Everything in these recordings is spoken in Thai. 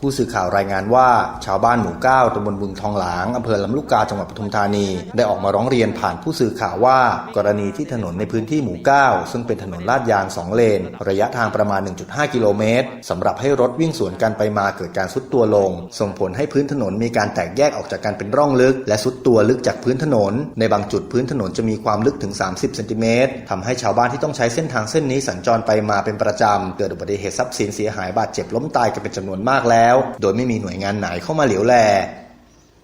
ผู้สื่อข่าวรายงานว่าชาวบ้านหมู่เก้าตำบลบึงทองหลางอำเภอลำลูกกาจังหวัดปทุมธานี ได้ออกมาร้องเรียนผ่านผู้สื่อข่าวว่า กรณีที่ถนนในพื้นที่หมู่เก้าซึ่งเป็นถนนลาดยาง 2 เลน ระยะทางประมาณ 1.5 กิโลเมตรสำหรับให้รถวิ่งสวนกันไปมาเกิดการซุดตัวลง ส่งผลให้พื้นถนนมีการแตกแยกออกจากกันเป็นร่องลึก และซุดตัวลึกจากพื้นถนน ในบางจุดพื้นถนนจะมีความลึกถึง 30เซนติเมตรทำให้ชาวบ้านที่ต้องใช้เส้นทางเส้นนี้สัญจรไปมาเป็นประจำเกิดอุบัติเหตุทรัพย์สินเสียหายบาดเจ็บล้มตายกันเป็นจำนวนมากแล้วโดยไม่มีหน่วยงานไหนเข้ามาเหลียวแล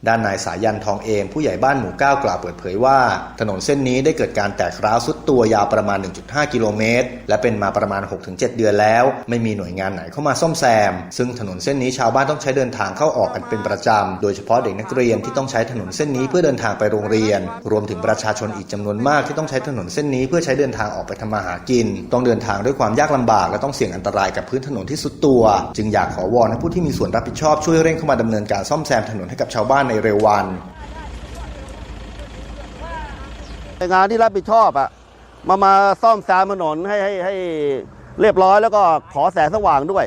ด้านนายสายันทองเอมผู้ใหญ่บ้านหมู่เก้ากล่าวเปิดเผยว่า ถนนเส้นนี้ได้เกิดการแตกร้าวสุดตัวยาวประมาณ 1.5 กิโลเมตร และเป็นมาประมาณ 6-7 เดือนแล้ว ไม่มีหน่วยงานไหนเข้ามาซ่อมแซม ซึ่งถนนเส้นนี้ชาวบ้านต้องใช้เดินทางเข้าออกกันเป็นประจำ โดยเฉพาะเด็กนักเรียนที่ต้องใช้ถนนเส้นนี้เพื่อเดินทางไปโรงเรียน รวมถึงประชาชนอีกจำนวนมากที่ต้องใช้ถนนเส้นนี้เพื่อใช้เดินทางออกไปทำมาหากิน ต้องเดินทางด้วยความยากลำบาก และต้องเสี่ยงอันตรายกับพื้นถนนที่สุดตัว จึงอยากขอวอนให้ผู้ที่มีส่วนรับผิดชอบช่วยเร่งเข้ามาดำเนินการซ่อมแซมถนนให้กับชาวบ้านในเร็ววันหน่วยงานที่รับผิดชอบอะมามาซ่อมแซมถนนให้ให้ให้เรียบร้อยแล้วก็ขอแสงสว่างด้วย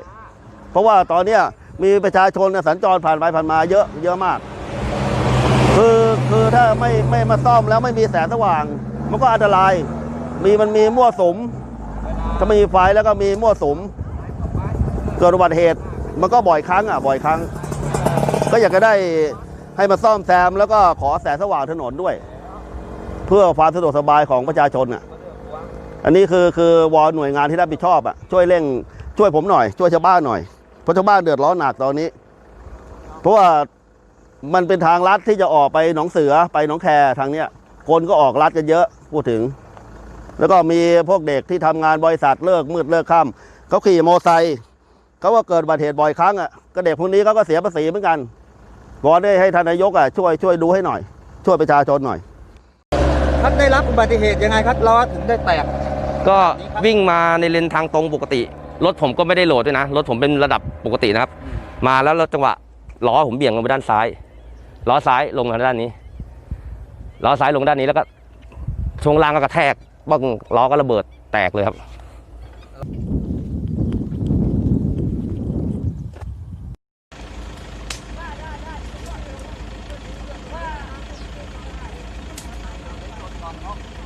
เพราะว่าตอนเนี้ยมีประชาชนสัญจรผ่านไปผ่านมาเยอะเยอะมาก คือคือถ้าไม่ไม่มาซ่อมแล้วไม่มีแสงสว่าง มันก็อันตราย มีมันมีมั่วสมถ้าไม่มีไฟแล้วก็มีมั่วสม เกิดอุบัติเหตุมันก็บ่อยครั้งอะบ่อยครั้ง ก็อยากจะได้ ให้มาซ่อมแซมแล้วก็ขอแสงสว่างถนนด้วย เพื่อความสะดวกสบายของประชาชนอะ อันนี้คือคือวอนหน่วยงานที่รับผิดชอบอะช่วยเร่งช่วยผมหน่อยช่วยชาวบ้านหน่อยเพราะชาวบ้านเดือดร้อนหนักตอนนี้ เพราะว่ามันเป็นทางลัดที่จะออกไปหนองเสือไปหนองแคทางเนี้ย คนก็ออกลัดกันเยอะพูดถึง แล้วก็มีพวกเด็กที่ทำงานบริษัทเลิกมืดเลิกค่ำเขาขี่มอเตอร์ไซค์เขาก็เกิดอุบัติเหตุบ่อยครั้งอะก็เด็กพวกนี้เขาก็เสียภาษีเหมือนกัน วอนได้ให้ท่านนายกอะช่วยช่วยดูให้หน่อย ช่วยประชาชนหน่อยท่านได้รับอุบัติเหตุยังไงครับล้อถึงได้แตก ก็วิ่งมาในเลนทางตรงปกติ รถผมก็ไม่ได้โหลดด้วยนะ รถผมเป็นระดับปกตินะครับ มาแล้วจังหวะล้อผมเบี่ยงลงไปด้านซ้าย ล้อซ้ายลงมาด้านนี้ ล้อซ้ายลงด้านนี้แล้วก็ช่วงล่างก็กระแทกบ้างล้อก็ระเบิดแตกเลยครับ Wow.